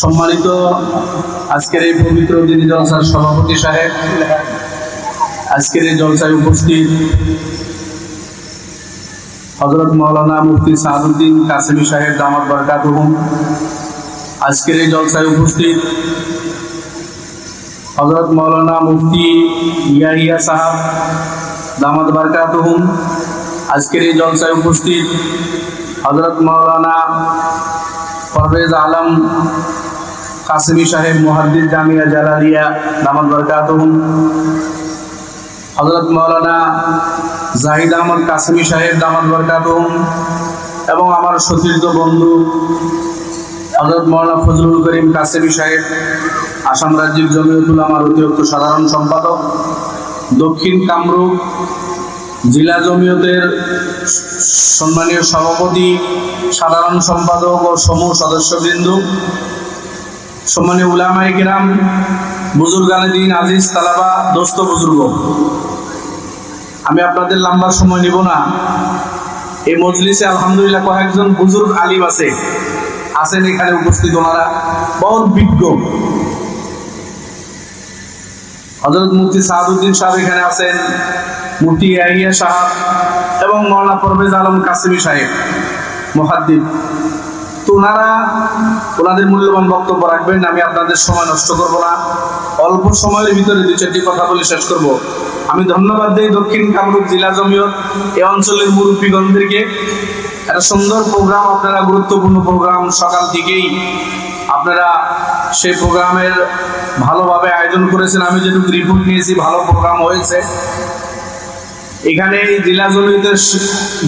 সম্মানিত আজকের এই পবিত্র দিনী জলসার সভাপতি সাহেব, আজকের এই জলসায় উপস্থিত হজরত মৌলানা মুফতি সাদুদ্দিন কাসেমি সাহেব, দামাত বরকাতুহুম আজকের এই জলসায় উপস্থিত হজরত মৌলানা মুফতি ইয়াহিয়া সাহাব, দামাত বরকাতুহুম আজকের এই জলসায় উপস্থিত হজরত মৌলানা পারভেজ আলম কাসেমি সাহেব মুহাদ্দিদ জামিয়া জালালিয়া, দামাত বরকাতুহুম হজরত মৌলানা জাহিদ আহমদ কাসেমি সাহেব, দামাত বরকাতুহুম এবং আমার সতীর্থ বন্ধু হজরত মৌলানা ফজলুল করিম কাসেমি সাহেব, আসাম রাজ্যিক জমিয়তুল আমার অতিরিক্ত সাধারণ সম্পাদক। দক্ষিণ কামরূপ জেলা জমিয়তের সম্মানীয় সভাপতি, সাধারণ সম্পাদক ও সমূহ সদস্যবৃন্দ। সম্মানীয় উলামাই কিরাম বুজুর্গানে দিন, আজিজ, তালাবা, দোস্ত, বুজুর্গ। আমি আপনাদের লম্বা সময় নিব না। এই মজলিসে আলহামদুলিল্লাহ কয়েকজন বুজুর্গ আলিম আছে। আছেন এখানে উপস্থিত ওনারা। বহুত বিজ্ঞ। হজরত মুফতি সাহাদুদ্দিন সাহেব এখানে আছেন, মুফতি ইয়াহিয়া সাহাব এবং মৌলানা পরভেজ আলম কাসিমি সাহেব, মুহাদ্দিদ। তো ওনারা ওনাদের মূল্যবান বক্তব্য রাখবেন, আমি আপনাদের সময় নষ্ট করব না। অল্প সময়ের ভিতরে দু চারটি কথা বলে শেষ করব। আমি ধন্যবাদ দিই দক্ষিণ কামরূপ জেলা জমিয়ত এ অঞ্চলের মুরব্বীগণদেরকে। একটা সুন্দর প্রোগ্রাম, আপনারা গুরুত্বপূর্ণ প্রোগ্রাম সকাল থেকেই আপনারা সেই প্রোগ্রামের ভালোভাবে আয়োজন করেছেন। আমি যেটুকু রিপোর্ট নিয়েছি, ভালো প্রোগ্রাম হয়েছে। এখানে এই জেলা জমিতে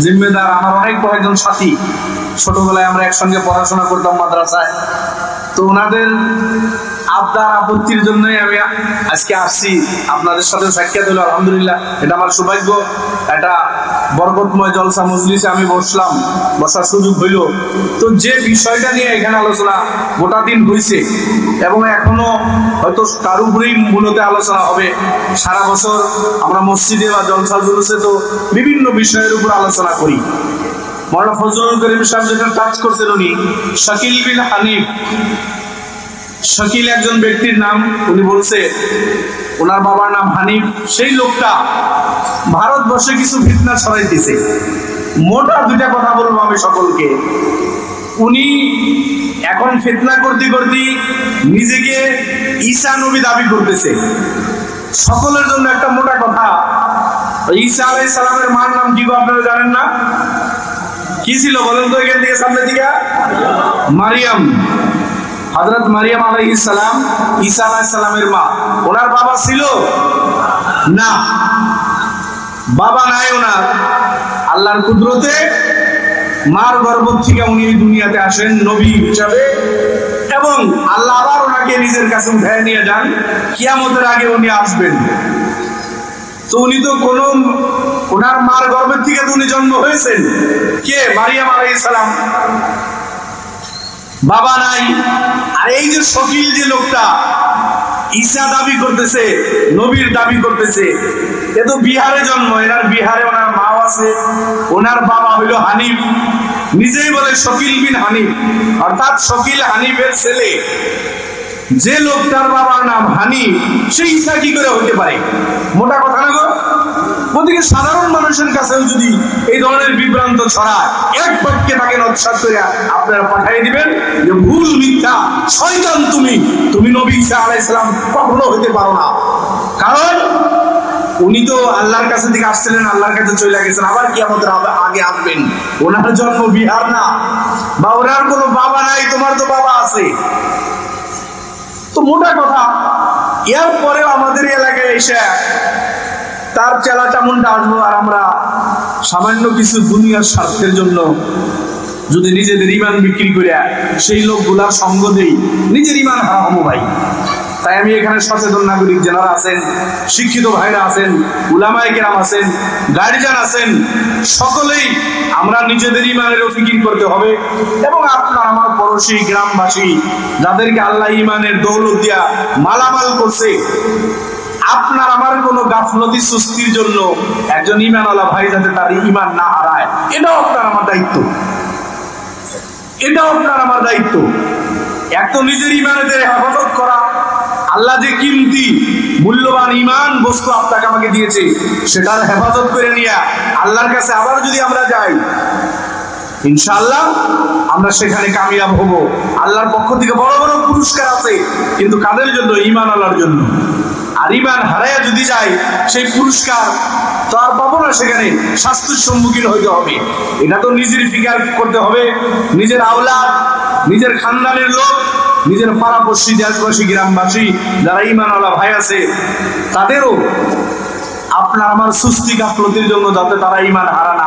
জিম্মেদার আমার অনেক কয়েকজন সাথী। ছোটবেলায় আমরা একসঙ্গে পড়াশোনা করতাম মাদ্রাসায়। তো ওনাদের আবদার আপত্তির জন্যই আমি আজকে আসছি। আপনাদের সাথে সাক্ষাৎ হলো, আলহামদুলিল্লাহ। এটা আমার সৌভাগ্য। এটা বরকতময় জলসা মজলিসে আমি বসলাম। বসার সুযোগ হইল। তো যে বিষয়টা নিয়ে এখানে আলোচনা গোটা দিন হয়েছে এবং এখনও হয়তো তার উপরেই মূলত আলোচনা হবে, সারা বছর আমরা মসজিদে বা জলসা জুলুসে তো বিভিন্ন বিষয়ের উপর আলোচনা করি। মৌলানা ফজলুল করিম সাহেব যেটা টাচ করছেন উনি, শাকিল বিন হানিফ শাকিল একজন ব্যক্তির নাম, উনি বলছে, ওনার বাবার নাম হানিফ। সেই লোকটা ভারতবর্ষে কিছু ফিতনা ছড়াইতেছে। মোটা দুটা কথা বলব আমি সকলকে। উনি এখন ফিতনা করতে করতে নিজেকে ঈসা নবী দাবি করতেছে। সকলের জন্য একটা মোটা কথা। ঈসা আলাইহিস সালামের মার নাম কি আপনারা জানেন না? কি ছিল বলেন তো এখান থেকে সামনে দিকে? মারিয়াম। হজরত মারিয়াম আলাইহিস সালাম, ঈসা আলাইহিস সালামের মা। ওনার বাবা ছিল? না। বাবা নাই ওনার। আল্লাহর কুদরতে মার গর্ভ থেকে উনি দুনিয়াতে আসেন নবী হিসাবে। এবং আল্লাহ আবার ওনাকে নিজের কাছে উঠায় নিয়ে যান। কিয়ামতের আগে উনি আসবেন। তো উনি তো কোন ওনার মার গর্ভের থেকে তো উনি জন্ম হয়েছেন। কে? মারিয়াম আলাইহিস সালাম। বাবা নাই। আর এই যে শকিল যে লোকটা ঈসা দাবি করতেছে, নবীর দাবি করতেছে। এ তো বিহারে জন্ম, এনার বিহারে ওনার মাও আছে, ওনার বাবা হইল হানিফ। নিজেই বলে শকিল বিন হানিফ। অর্থাৎ শকিল হানিফের ছেলে। যে লোকটার বাবার নাম হানিফ, সেই ঈসা কি করে হতে পারে? মোটা কথা না গো? ওদিকে সাধারণ মানুষের কাছেও যদি এই ধরনের বিভ্রান্ত ছড়ায় এক বাক্যে তাকে নৎসাত করে আপনারা পাঠিয়ে দিবেন যে ভুল মিথ্যা, শয়তান তুমি তুমি নবী ঈসা আলাইসালাম কখনো হতে পারো না। কারণ উনি তো আল্লাহর কাছে থেকে আসছিলেন, আল্লাহর কাছে চলে গেছেন, আবার কি আমাদের আগে আসবেন। ওনার জন্ম বিহার না। বা ওনার কোনো বাবা নাই, তোমার তো বাবা আছে। তো মোটা কথা এর পরেও আমাদের এলাকায় এসে তার চেলা চামুন্ডা আসব আর আমরা সামান্য কিছু দুনিয়ার স্বার্থের জন্য যদি নিজেদের ইমান বিক্রি করে সেই লোকগুলার সঙ্গ দেই, নিজের ইমান হারা হব ভাই। তাই আমি এখানে সচেতন নাগরিক যারা আছেন, শিক্ষিত ভাইরা আছেন, উলামায় কেরাম আছেন, গার্জিয়ান আছেন, সকলেই আমরা নিজেদের ইমানেরও ফিকির করতে হবে এবং আপনার আমার পড়োশি, গ্রামবাসী, যাদেরকে আল্লাহ ইমানের দৌলত দিয়া মালামাল করছে আপনার আমার কোনো গাফলতি সুস্থির জন্য একজন ইমানওয়ালা ভাই যাতে তার ইমান না হারায়, এটাও আপনার আমার দায়িত্ব। এটাও আপনার আমার দায়িত্ব। এক তো নিজের ইমানেদের হেফাজত করা, আল্লাহ যে কিমতি, মূল্যবান ইমান বস্তু আপনাকে আমাকে দিয়েছে, সেটার হেফাজত করে নিয়ে আল্লাহর কাছে আবার যদি আমরা যাই, ইনশাআল্লাহ আমরা সেখানে কামিয়াব হব। আল্লাহর পক্ষ থেকে বড় বড় পুরস্কার আছে, কিন্তু কাদের জন্য? ইমান আল্লাহর জন্য। আর ইমান হারাইয়া যদি যায়, সেই পুরস্কার তো আর পাবো না সেখানে। শাস্তির সম্মুখীন হইতে হবে। এটা তো নিজের ফিকার করতে হবে। নিজের আওলাদ, নিজের খানদানের লোক, নিজের পাড়াপড়শি, দেশবাসী, গ্রামবাসী, যারা ইমানওয়ালা ভাই আছে, তাদেরও আপনার আমার সুস্থি গাফলতির জন্য যাতে তারা ইমান হারা না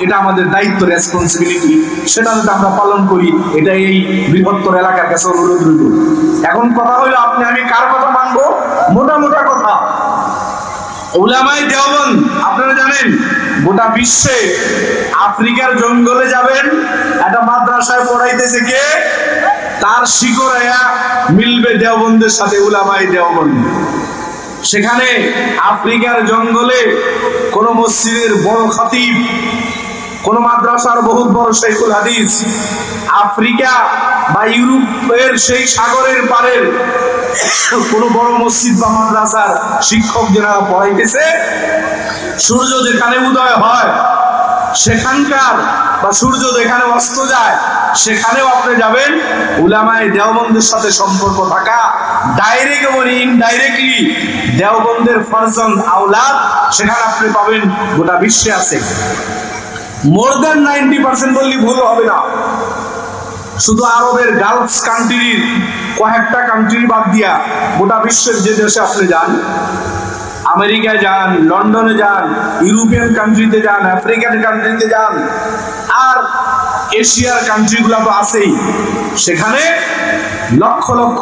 এটা আমাদের দায়িত্ব রেসপন্সিবিলিটি সেটা যাতে আমরা পালন করি, এটা এই বৃহত্তর এলাকার কাছে অনুরোধ রইল। এখন কথা হলো আপনি, আমি কার কথা মানবো? মোটা মোটা কথা। ওলামাই দেওবন আপনারা জানেন, গোটা বিশ্বে আফ্রিকার জঙ্গলে যাবেন, একটা মাদ্রাসায় পড়াইতেছে কে? তার শিকড়ায়া মিলবে দেওবন্দের সাথে উলামাই দেওবন সেখানে আফ্রিকার জঙ্গলে কোন মসজিদের বড় খতিব কোন মাদ্রাসার বহুত বড় শেখুল হাদিস, আফ্রিকা বা ইউরোপের সেই সাগরের পারের কোন বড় মসজিদ বা মাদ্রাসার শিক্ষক যারা পড়াইতেছে সূর্য যেখানে উদয় হয়, সেখানকার বা সূর্য যেখানে অস্ত যায়, সেখানেও আপনি যাবেন। উলামায় দেওবন্দের সাথে সম্পর্ক থাকা ডাইরেক্ট এবং ইনডাইরেক্টলি দেওবন্দের ফারজন আওলাদ, সেখানে আপনি পাবেন গোটা বিশ্বে আছে। মোর দেন নাইনটি পার্সেন্ট বললে ভুল হবে না। শুধু আরবের গালফ কান্ট্রির কয়েকটা কান্ট্রি বাদ দিয়া গোটা বিশ্বের যে দেশে আপনি যান, আমেরিকায় যান, লন্ডনে যান, ইউরোপিয়ান কান্ট্রিতে যান আফ্রিকান কান্ট্রিতে যান, আর এশিয়ার কান্ট্রিগুলো তো আছেই। সেখানে লক্ষ লক্ষ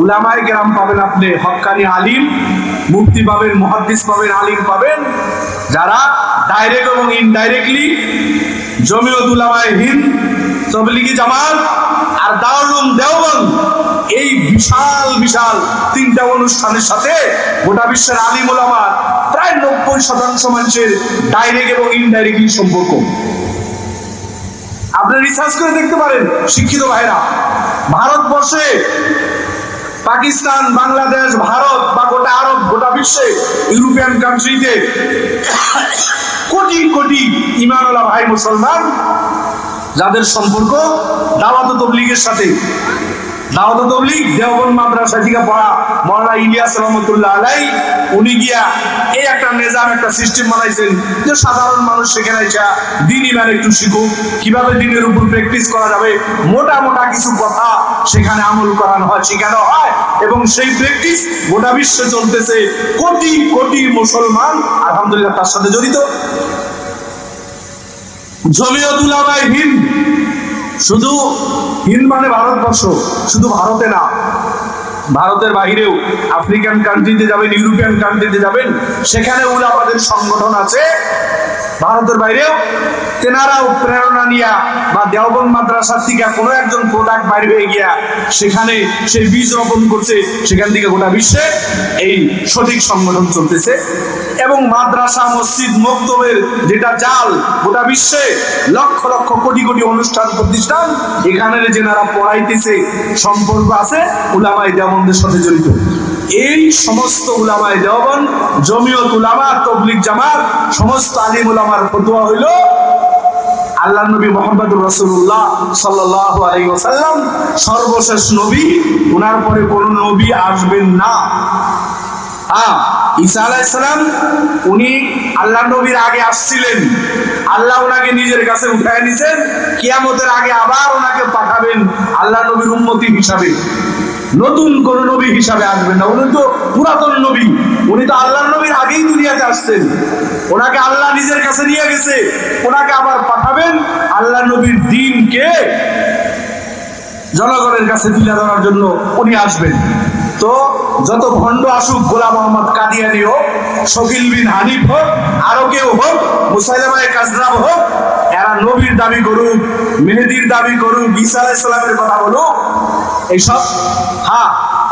উলামায় গ্রাম পাবেন আপনি হক্কানি আলিম মুক্তি পাবেন, মহাদ্দিস পাবেন, আলিম পাবেন, যারা ডাইরেক্ট এবং ইনডাইরেক্টলি জমিয়ত উলামায় হিন্দ, তবলিগি জামাত আর দারুল দেওবন্দ এই বিশাল বিশাল তিনটা অনুষ্ঠানের সাথে গোটা বিশ্বের আলিম ওলামার প্রায় নব্বই শতাংশ মানুষের ডাইরেক্ট এবং ইনডাইরেক্টলি সম্পর্ক। আপনি রিসার্চ করে দেখতে পারেন, শিক্ষিত ভাইরা। ভারতবর্ষে পাকিস্তান, বাংলাদেশ, ভারত বা গোটা আরব, গোটা বিশ্বে ইউরোপিয়ান কান্ট্রিতে কোটি কোটি ইমানুল্লাহ ভাই মুসলমান, যাদের সম্পর্ক দাওয়াত তবলিগের সাথে। দাওয়াত তবলিগ, দেওবন্দ মাদ্রাসা থেকে পড়া মৌলানা ইলিয়াস রহমতুল্লাহ আলাই, উনি গিয়া এই একটা নিজাম, একটা সিস্টেম বানাইছেন যে সাধারণ মানুষ সেখানে এসে দিন ইমান একটু শিখুক। কীভাবে দিনের উপর প্র্যাকটিস করা যাবে? মোটা মোটা কিছু কথা সেখানে আমল করানো হয়, শেখানো হয় এবং সেই প্র্যাকটিস গোটা বিশ্বে চলতেছে। কোটি কোটি মুসলমান আলহামদুলিল্লাহ তার সাথে জড়িত। জমিয়তুল আবাই হিন্দ শুধু হিন্দ মানে ভারতবর্ষ শুধু ভারতে না। ভারতের বাহিরেও আফ্রিকান কান্ট্রিতে যাবেন, ইউরোপিয়ান কান্ট্রিতে যাবেন, সেখানে উলামাদের সংগঠন আছে। ভারতের বাইরেও তেনারাও প্রেরণা নিয়া বা দেওবন মাদ্রাসার থেকে কোনো একজন প্রোডাক্ট বাইরে হয়ে গিয়া সেখানে সেই বীজ রোপণ করছে, সেখান থেকে গোটা বিশ্বে এই সঠিক সংগঠন চলতেছে। এবং মাদ্রাসা, মসজিদ, মক্তবের যেটা জাল, গোটা বিশ্বে লক্ষ লক্ষ কোটি কোটি অনুষ্ঠান, প্রতিষ্ঠান, এখানের যেনারা পড়াইতেছে, সম্পর্ক আছে উলামাই দেওবন্দের সাথে জড়িত। এই সমস্ত উলামাই দেওবন জমিয়ত উলামা তবলিক জামাত, সমস্ত আলিম উলামার ফতোয়া হইল আল্লাহ নবী মোহাম্মদুর রসুল্লাহ সাল্লাহ সর্বশেষ নবী ওনার পরে কোন নবী আসবেন না। হ্যাঁ আলাইসালাম উনি আল্লাহ নবীর আগে আসছিলেন। আল্লাহ ওনাকে নিজের কাছে উঠায় নিছেন, কিয়ামতের আগে আবার ওনাকে পাঠাবেন আল্লাহ নবীর উন্মতি হিসাবে। নতুন কোন নবী হিসাবে আসবেন না। উনি তো পুরাতন নবী। উনি তো আল্লাহ নবীর আগেই দুনিয়াতে আসছেন। ওনাকে আল্লাহ নিজের কাছে নিয়ে গেছে। ওনাকে আবার পাঠাবেন আল্লাহ নবীর দিনকে জনগণের কাছে তুলে ধরার জন্য উনি আসবেন। তো যত ভণ্ড আসুক গোলাম মোহাম্মদ কাদিয়ানি হোক শকিল বিন হানিফ হোক, আরও কেউ হোক মুসাইলামায় কাজরাব হোক, এরা নবীর দাবি করুক, মেহেদির দাবি করুক, ঈসা আলাইসালামের কথা বলুক এইসব? হ্যাঁ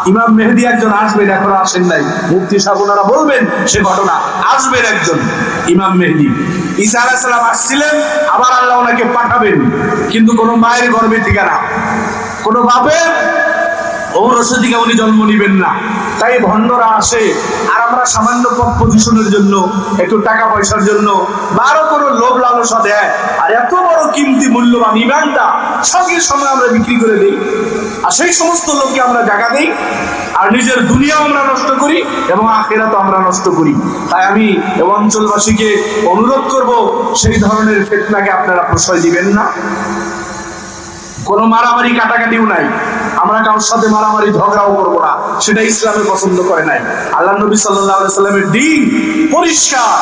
ইমাম মেহেদি একজন আসবেন, এখনও আসেন নাই। মুক্তি সাহেব, ওনারা বলবেন সে ঘটনা। আসবেন একজন ইমাম মেহেদি। ঈসা আলাইসালাম আসছিলেন, আবার আল্লাহ ওনাকে পাঠাবেন। কিন্তু কোনো মায়ের গর্বে থেকে না। কোনো বাপের ঔরসদিকে উনি জন্ম নিবেন না। তাই ভণ্ডরা আসে, আর আমরা সামান্য পদ পজিশনের জন্য, একটু টাকা পয়সার জন্য বা আরও কোনো লোভ লালসা দেয়। আর এত বড় কিমতি মূল্যবান ইমানটা সঙ্গে সঙ্গে আমরা বিক্রি করে দিই। আর সেই সমস্ত লোককে আমরা জায়গা দিই, আর নিজের দুনিয়াও আমরা নষ্ট করি এবং আখেরাতও আমরা নষ্ট করি। তাই আমি এ অঞ্চলবাসীকে অনুরোধ করব, সেই ধরনের ফেতনাকে আপনারা প্রশ্রয় দিবেন না। কোনো মারামারি কাটাকাটিও নাই। আমরা কারোর সাথে মারামারি, ঝগড়াও করব না। সেটা ইসলামে পছন্দ করে নাই। আল্লাহ নবী সাল্লাহ সাল্লামের দিন পরিষ্কার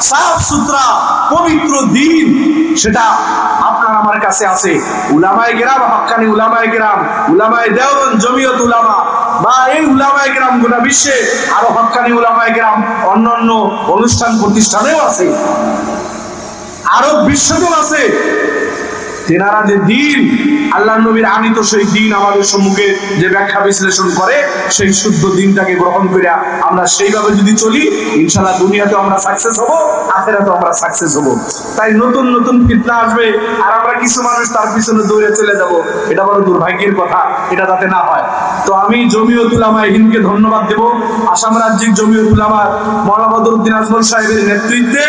সাফ সুতরা পবিত্র দিন সেটা আপনার আমার কাছে আছে। উলামায় গ্রাম হাক্কানি উলামায় গ্রাম উলামায় দেওয়ান জমিয়ত উলামা, বা এই উলামায় গ্রাম গোটা বিশ্বে আরও হক্কানি উলামায় গ্রাম অন্যান্য অনুষ্ঠান প্রতিষ্ঠানেও আছে। আরব বিশ্বতেও আছে। তেনারা যে দিন আল্লাহ নবীর আনিত সেই দিন আমাদের সম্মুখে যে ব্যাখ্যা বিশ্লেষণ করে, সেই শুদ্ধ দিনটাকে গ্রহণ করে আমরা সেইভাবে যদি চলি ইনশাল্লাহ দুনিয়াতে আমরা সাকসেস হব আখেরাতে আমরা সাকসেস হব। তাই নতুন নতুন ফিতনা আসবে, আর আমরা কিছু মানুষ তার পিছনে দৌড়ে চলে যাব। এটা বড় দুর্ভাগ্যের কথা, এটা যাতে না হয়। তো আমি জমিয়তুল আমায় হিন্দকে ধন্যবাদ দেব। আসাম রাজ্যিক জমিয়তুল আমার মৌলানা বদরুদ্দিন আজমল সাহেবের নেতৃত্বে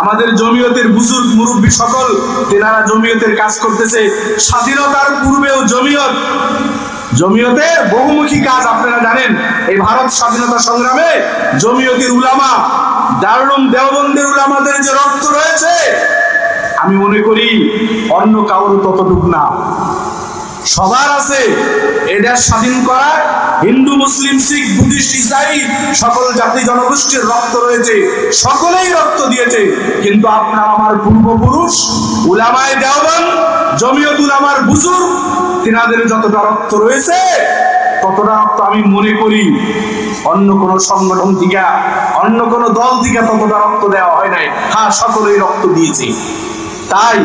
আমাদের জমিয়তের বুজুর্গ মুরব্বী সকল, তেনারা জমিয়তের কাজ করতেছে। স্বাধীনতার পূর্বেও জমিয়ত, জমিয়তের বহুমুখী কাজ আপনারা জানেন, এই ভারত স্বাধীনতা সংগ্রামে জমিয়তের উলামা দারুম দেওবন্দের উলামাদের যে রক্ত রয়েছে, আমি মনে করি অন্য কারোর ততটুক না। সবার আছে। এ দেশ স্বাধীন করার হিন্দু, মুসলিম, শিখ, বুদ্ধিস্ট, ইসাই, সকল জাতি জনগোষ্ঠীর রক্ত রয়েছে। সকলেই রক্ত দিয়েছে। কিন্তু আপনার আমার পূর্বপুরুষ, উলামায় দেওয়ান জমিয়ত উলামার বুজুর তিনাদের যতটা রক্ত রয়েছে, ততটা রক্ত আমি মনে করি অন্য কোন সংগঠন থেকে অন্য কোন দল থেকে ততটা রক্ত দেওয়া হয় নাই। হ্যাঁ সকলেই রক্ত দিয়েছে। তাই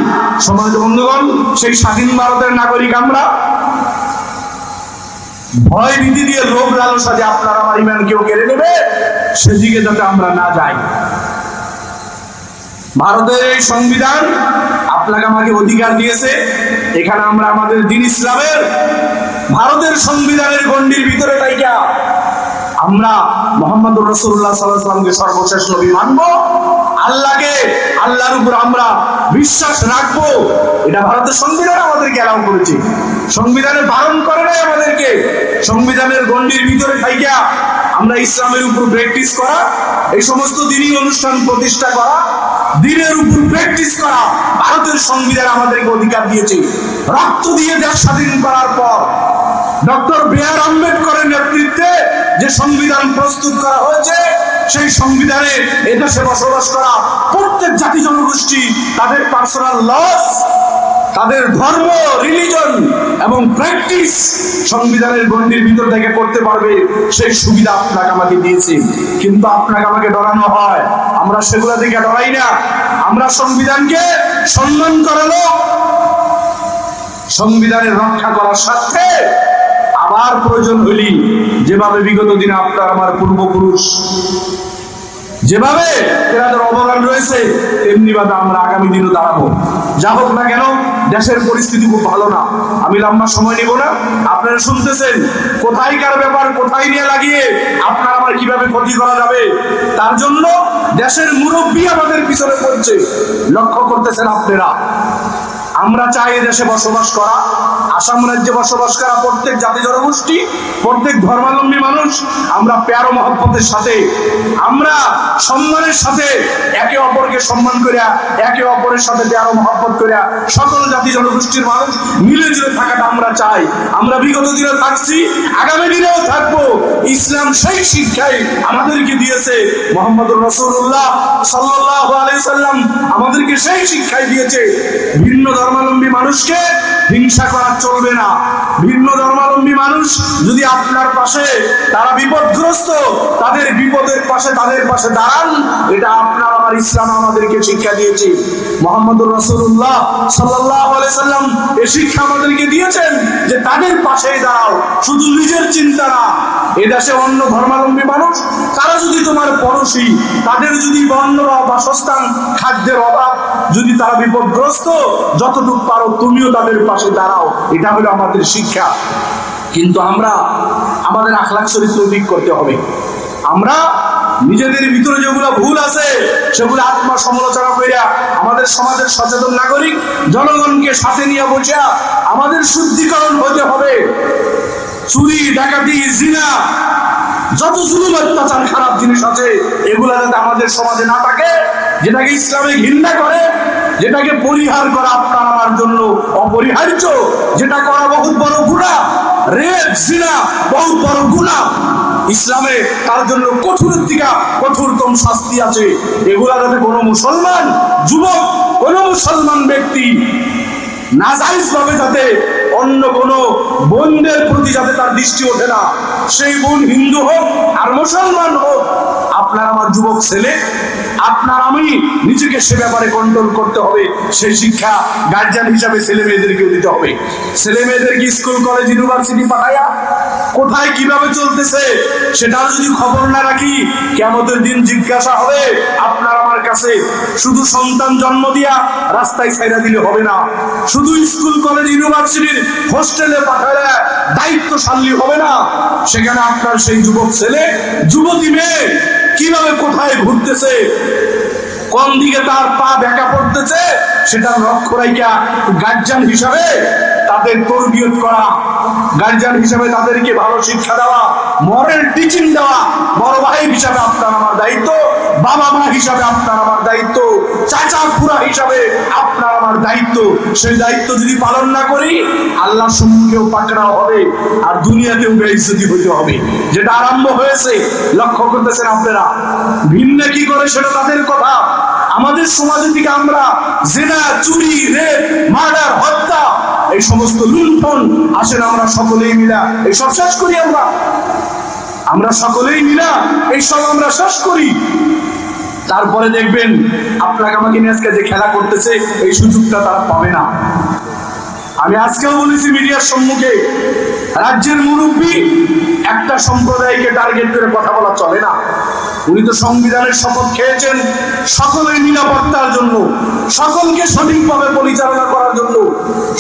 সমাজ বন্ধুগণ, সেই স্বাধীন ভারতের নাগরিক আমরা। ভয় ভীতি দিয়ে লোভ লালসা যে আপনার আমার ইমান কেউ কেড়ে নেবে? সেদিকে যাতে আমরা না যাই। ভারতের এই সংবিধান আপনাকে আমাকে অধিকার দিয়েছে। এখানে আমরা আমাদের দিন ইসলামের, ভারতের সংবিধানের গণ্ডির ভিতরে তাইকা আমরা মোহাম্মদ রসুল্লাহ সাল্লামকে সর্বশেষ নবী মানব। আল্লাহকে, আল্লাহর উপর আমরা বিশ্বাস রাখব। এটা ভারতের সংবিধান আমাদেরকে অ্যালাউ করেছে। সংবিধানে বারণ করে নাই আমাদেরকে। সংবিধানের গণ্ডির ভিতরে থাইকা আমরা ইসলামের উপর প্র্যাকটিস করা, এই সমস্ত দিনই অনুষ্ঠান প্রতিষ্ঠা করা, দিনের উপর প্র্যাকটিস করা, ভারতের সংবিধান আমাদেরকে অধিকার দিয়েছে। রক্ত দিয়ে দেশ স্বাধীন করার পর, ডক্টর বি আর আম্বেদকরের নেতৃত্বে যে সংবিধান প্রস্তুত করা হয়েছে, সেই সংবিধানে এদেশে বসবাস করা প্রত্যেক জাতি জনগোষ্ঠী, তাদের পার্সোনাল লস তাদের ধর্ম রিলিজন এবং প্র্যাকটিস সংবিধানের গণ্ডির ভিতর থেকে করতে পারবে, সেই সুবিধা আপনাকে আমাকে দিয়েছে। কিন্তু আপনাকে আমাকে ডরানো হয়। আমরা সেগুলো থেকে ডরাই না। আমরা সংবিধানকে সম্মান করে লোক সংবিধানের রক্ষা করার স্বার্থে আবার প্রয়োজন হইলি যেভাবে বিগত দিনে আপনার আমার পূর্বপুরুষ, যেভাবে এনাদের অবদান রয়েছে, তেমনি ভাবে আমরা আগামী দিনও দাঁড়াবো। যা হোক না কেন, দেশের পরিস্থিতি খুব ভালো না। আমি লম্বা সময় নিব না। আপনারা শুনতেছেন কোথায় কার ব্যাপার, কোথায় নিয়ে লাগিয়ে আপনার আমার কীভাবে ক্ষতি করা যাবে? তার জন্য দেশের মুরব্বী আমাদের পিছনে পড়ছে। লক্ষ্য করতেছেন আপনারা। আমরা চাই দেশে বসবাস করা, আসাম রাজ্যে বসবাস করা প্রত্যেক জাতি জনগোষ্ঠী, প্রত্যেক ধর্মাবলম্বী মানুষ, আমরা প্যারো মহব্বতের সাথে, আমরা সম্মানের সাথে, একে অপরকে সম্মান করিয়া, একে অপরের সাথে প্যারো মহব্বত করিয়া সকল জাতি জনগোষ্ঠীর মানুষ মিলে জুলে থাকাটা আমরা চাই। আমরা বিগত দিনে থাকছি, আগামী দিনেও থাকব। ইসলাম সেই শিক্ষাই আমাদেরকে দিয়েছে। মোহাম্মদ রসুল্লাহ সাল্লাহ আলাইসাল্লাম আমাদেরকে সেই শিক্ষাই দিয়েছে। ভিন্ন ধর্মাবলম্বী মানুষকে হিংসা করা চলবে না। ভিন্ন ধর্মাবলম্বী মানুষ যদি আপনার পাশে তারা বিপদগ্রস্ত, তাদের বিপদের পাশে তাদের পাশে দাঁড়ান, এটা আপনার আমার ইসলাম আমাদেরকে শিক্ষা দিয়েছে। মোহাম্মদুর রসুল্লাহ সাল্লাহ সাল্লাম এ শিক্ষা আমাদেরকে দিয়েছেন যে তাদের পাশেই দাঁড়াও, শুধু নিজের চিন্তা না এ দেশে অন্য ধর্মাবলম্বী মানুষ, তারা যদি তোমার পড়োশি, তাদের যদি বর্ণ বা বাসস্থান, খাদ্যের অভাব যদি তারা বিপদগ্রস্ত, যতটুকু পারো তুমিও তাদের পাশে দাঁড়াও। এটা হলো আমাদের শিক্ষা। কিন্তু আমরা আমাদের আখলাখ চরিত্র ঠিক করতে হবে। আমরা নিজেদের ভিতরে যেগুলো ভুল আছে, সেগুলো আত্মা সমালোচনা করিয়া আমাদের সমাজের সচেতন নাগরিক, জনগণকে সাথে নিয়ে বসিয়া আমাদের শুদ্ধিকরণ হতে হবে। চুরি, ডাকাতি, জিনা, যত জুলুম অত্যাচার, খারাপ জিনিস আছে, এগুলা যাতে আমাদের সমাজে না থাকে, যেটাকে ইসলামে ঘৃণা করে, যেটাকে পরিহার করা আপনার আমার জন্য অপরিহার্য, যেটা করা বহুত বড় গুণা রেপ, জিনা, বহুত বড় গুণা ইসলামে তার জন্য কঠোর দিকা কঠোরতম শাস্তি আছে। এগুলা যাতে কোনো মুসলমান, যুবক, কোনো মুসলমান ব্যক্তি নাজাইজ ভাবে যাতে অন্য কোনো বোনদের প্রতি যাতে তার দৃষ্টি ওঠে না। সেই বোন হিন্দু হোক আর মুসলমান হোক, আপনার আমার যুবক ছেলে আপনার আমি নিজেকে সে ব্যাপারে কন্ট্রোল করতে হবে। সেই শিক্ষা গার্জিয়ান হিসাবে ছেলে মেয়েদেরকেও দিতে হবে। ছেলে মেয়েদেরকে স্কুল কলেজ ইউনিভার্সিটি পাঠায়া? কোথায় কীভাবে চলতেছে? সেটার যদি খবর না রাখি কেমতের দিন জিজ্ঞাসা হবে, আপনার আমার কাছে শুধু সন্তান জন্ম দিয়া রাস্তায় ছাইরা দিলে হবে না। শুধু স্কুল কলেজ ইউনিভার্সিটির হোস্টেলে পাঠালে দায়িত্বশালী হবে না। সেখানে আপনার সেই যুবক ছেলে, যুবতী মেয়ে কীভাবে কোথায় ঘুরতেছে? কোন দিকে তার পা ব্যাকা পড়তেছে? সেটা লক্ষ্য রাইকা গার্জিয়ান হিসাবে তাদের তরবিয়ত করা, গার্জিয়ান হিসাবে তাদেরকে ভালো শিক্ষা দেওয়া মরাল টিচিং দেওয়া, বড় ভাই হিসাবে আপনার আমার দায়িত্ব, বাবা মা হিসাবে আপনার আমার দায়িত্ব চাচা খুড়া হিসাবে আপনার আমার দায়িত্ব। সেই দায়িত্ব যদি পালন না করি, আল্লাহর সম্মুখেও পাকড়াও হবে আর দুনিয়াতেও বেইজ্জতি হইতে হবে। যেটা আরম্ভ হয়েছে, লক্ষ্য করতেছেন আপনারা। ভিন্ন কি করে সেটা তাদের কথা? আমাদের সমাজে থেকে আমরা জেনা, চুরি, রেপ, মার্ডার, হত্যা, এই সমস্ত লুণ্ঠন আসেন আমরা সকলেই মিলা, এই সব শেষ করি আমরা। আমরা সকলেই মিলা এই সব আমরা শেষ করি। তারপরে দেখবেন আপনাকে আমাকে নিয়ে আজকে যে খেলা করতেছে, এই সুযোগটা তারা পাবে না। আমি আজকেও বলেছি মিডিয়ার সম্মুখে, রাজ্যের মুরব্বী একটা সম্প্রদায়কে টার্গেট করে কথা বলা চলে না। উনি তো সংবিধানের শপথ খেয়েছেন সকলের নিরাপত্তার জন্য, সকলকে সঠিকভাবে পরিচালনা করার জন্য,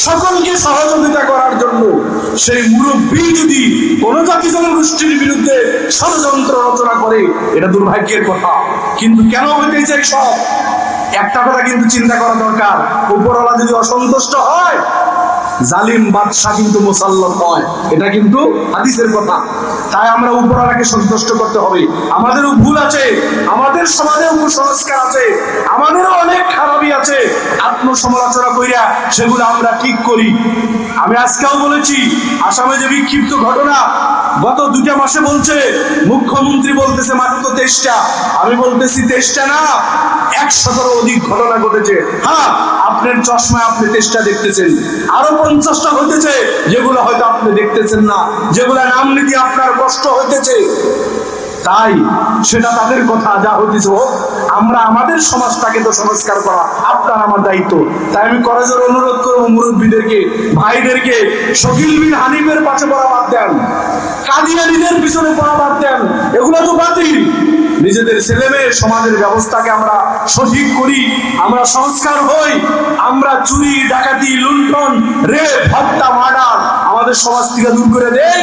সকলকে সহযোগিতা করার জন্য। সেই মুরব্বী যদি কোন জাতি জনগোষ্ঠীর বিরুদ্ধে ষড়যন্ত্র রচনা করে, এটা দুর্ভাগ্যের কথা। কিন্তু কেন হইতে চাই সব? একটা কথা কিন্তু চিন্তা করা দরকার। উপরওয়ালা যদি অসন্তুষ্ট হয় জালিম বাদশাহ কিন্তু মুসাল্লত হয়। এটা কিন্তু হাদিসের কথা। তাই আমরা উপরওয়ালাকে সন্তুষ্ট করতে হবে। আমাদেরও ভুল আছে, আমাদের সমাজেও কুসংস্কার আছে, আমাদেরও অনেক খারাপই আছে। আত্মসমালোচনা কইরা সেগুলো আমরা ঠিক করি। আমি আজকেও বলেছি, আসামে যে বিক্ষিপ্ত ঘটনা, গত দুটা মাসে বলছে, মুখ্যমন্ত্রী বলতেছে মাত্র তেইশটা। আমি বলতেছি তেইশটা না একশতর অধিক ঘটনা ঘটেছে। হ্যাঁ আপনার চশমায় আপনি তেইশটা দেখতেছেন। আরও পঞ্চাশটা হতেছে যেগুলো হয়তো আপনি দেখতেছেন না, যেগুলো নাম নিতে আপনার কষ্ট হইতেছে। তাই সেটা তাদের কথা, যা হইতেছে হোক, আমরা আমাদের সমাজটাকে তো সংস্কার করা আপনার আমার দায়িত্ব। তাই আমি কলেজের অনুরোধ করব মুরব্বীদেরকে, ভাইদেরকে, শকিল বিন হানিফের পাশে পড়া বাদ দেন। কাদিয়ানিদের পিছনে পড়া বাদ দেন। এগুলো তো বাতিল। নিজেদের ছেলে মেয়ে সমাজের ব্যবস্থাকে আমরা সঠিক করি, আমরা সংস্কার হই, আমরা চুরি, ডাকাতি, লুণ্ঠন, রেপ, হত্যা, মার্ডার আমাদের সমাজ থেকে দূর করে দেই।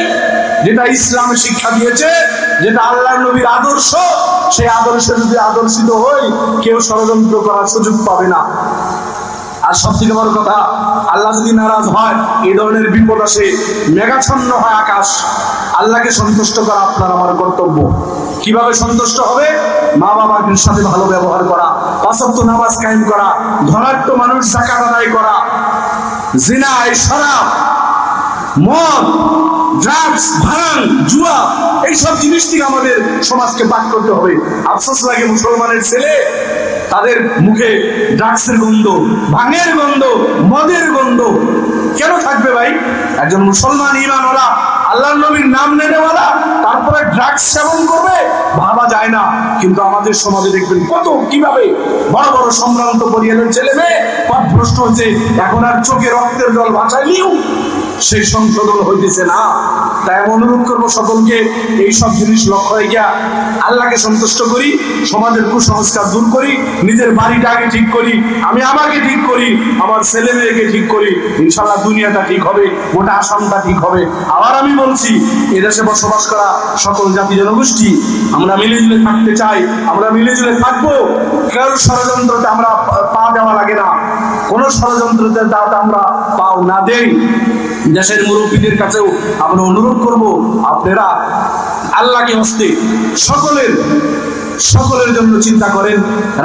যেটা ইসলাম শিক্ষা দিয়েছে, যেটা আল্লাহ নবীর আদর্শ, সেই আদর্শে যদি আদর্শিত হই, কেউ ষড়যন্ত্র করার সুযোগ পাবে না। আর সব থেকে বড় কথা, আল্লাহ যদি নারাজ হয় এই ধরনের বিপদ আসে, মেঘাচ্ছন্ন হয় আকাশ, আল্লাহকে সন্তুষ্ট করা আপনার আমার কর্তব্য। কীভাবে সন্তুষ্ট হবে? মা বাবার সাথে ভালো ব্যবহার করা, পাঁচক্ত নামাজ কায়েম করা, ধনাঢ্য মানুষ জাকাত আদায় করা জিনায় শরাব মদ ড্রাগস ভাঙ জুয়া, এইসব জিনিস থেকে আমাদের সমাজকে বাদ করতে হবে। আফসোস লাগে মুসলমানের ছেলে, তাদের মুখে ড্রাগসের গন্ধ, ভাঙের গন্ধ, মদের গন্ধ। কেন থাকবে ভাই? একজন মুসলমান ইমান ওরা আল্লাহ নবীর নাম নেনেওয়ালা তারপরে ড্রাগস সেবন করবে, ভাবা যায় না। কিন্তু আমাদের সমাজে দেখবেন কত, কীভাবে বড় বড় সম্ভ্রান্ত পরিয়ালের ছেলে মেয়ে পথভ্রষ্ট হচ্ছে এখন আর চোখে রক্তের জল বাঁচাইলেও সেই সংশোধন হইতেছে না। তাই আমি অনুরোধ করব সকলকে, এই সব জিনিস লক্ষ্য রেখে আল্লাহকে সন্তুষ্ট করি, সমাজের কুসংস্কার দূর করি, নিজের বাড়িটা আগে ঠিক করি, আমি আমাকে ঠিক করি, আমার ছেলে মেয়েকে ঠিক করি, ইনশাল্লাহ দুনিয়াটা ঠিক হবে, গোটা আসামটা ঠিক হবে। আবার আমি বলছি, এদেশে বসবাস করা সকল জাতি জনগোষ্ঠী আমরা মিলেজুলে থাকতে চাই, আমরা মিলেজুলে থাকব, কারোর ষড়যন্ত্রতে আমরা পা দেওয়া লাগে না। কোন ষড়যন্ত্রতে দাঁত আমরা পাও না। দেই, দেশের মুরব্বীদের কাছেও আমরা অনুরোধ করব, আপনারা আল্লাহকে হস্তে সকলের সকলের জন্য চিন্তা করেন,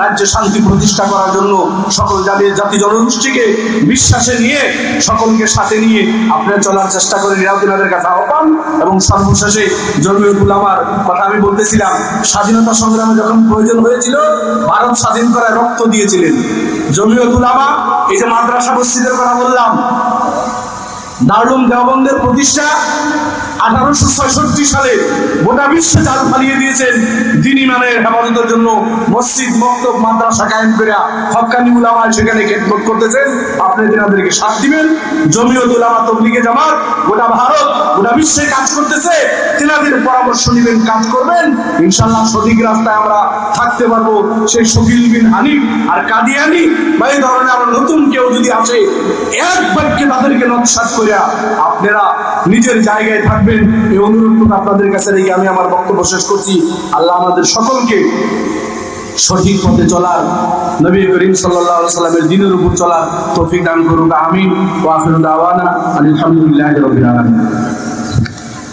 রাজ্য শান্তি প্রতিষ্ঠা করার জন্য সকল জাতির জাতি জনগোষ্ঠীকে বিশ্বাসে নিয়ে সকলকে সাথে নিয়ে আপনারা চলার চেষ্টা করেন। রিয়াউদ্দিনাদের কাছে আহ্বান এবং সর্বশেষে জমিয়তুল আমার কথা আমি বলতেছিলাম, স্বাধীনতা সংগ্রামে যখন প্রয়োজন হয়েছিল, ভারত স্বাধীন করায় রক্ত দিয়েছিলেন। জমিয়তুল আমা এই যে মাদ্রাসা মসজিদের কথা বললাম দারুম দেওবন্দের প্রতিষ্ঠা আঠারোশো ছয়ষট্টি সালে গোটা বিশ্বে ফালিয়ে দিয়েছেন দিন হেফাজতের জন্য মসজিদ মক্তব মাদ্রাসা কায়েম করে হকানি উলামায় সেখানে খেদমত করতেছেন। আপনি সাথ দিবেন, জমিয়ত উলামা তবলিগে জামাত, গোটা ভারত, গোটা বিশ্বে কাজ করতেছে পরামর্শ নেবেন, কাজ করবেন। ইনশাল্লাহ সঠিক রাস্তায় আমরা থাকতে পারব সেই শকিল বিন হানিফ আর কাদিয়ানি বা এই ধরনের আরও নতুন কেউ যদি আসে, এক বাক্যে তাদেরকে নৎসাত করিয়া আপনারা নিজের জায়গায় থাকবেন। এই অনুরোধটুকু আপনাদের কাছে রেখে আমি আমার বক্তব্য শেষ করছি। আল্লাহ আমাদের সকলকে সঠিক পথে চলার, নবী করিম সাল্লামের দিনের উপর চলার তৌফিক দান করুক, আমিন। ওয়া আখিরু দাওয়ানা আলহামদুলিল্লাহি আলামিন।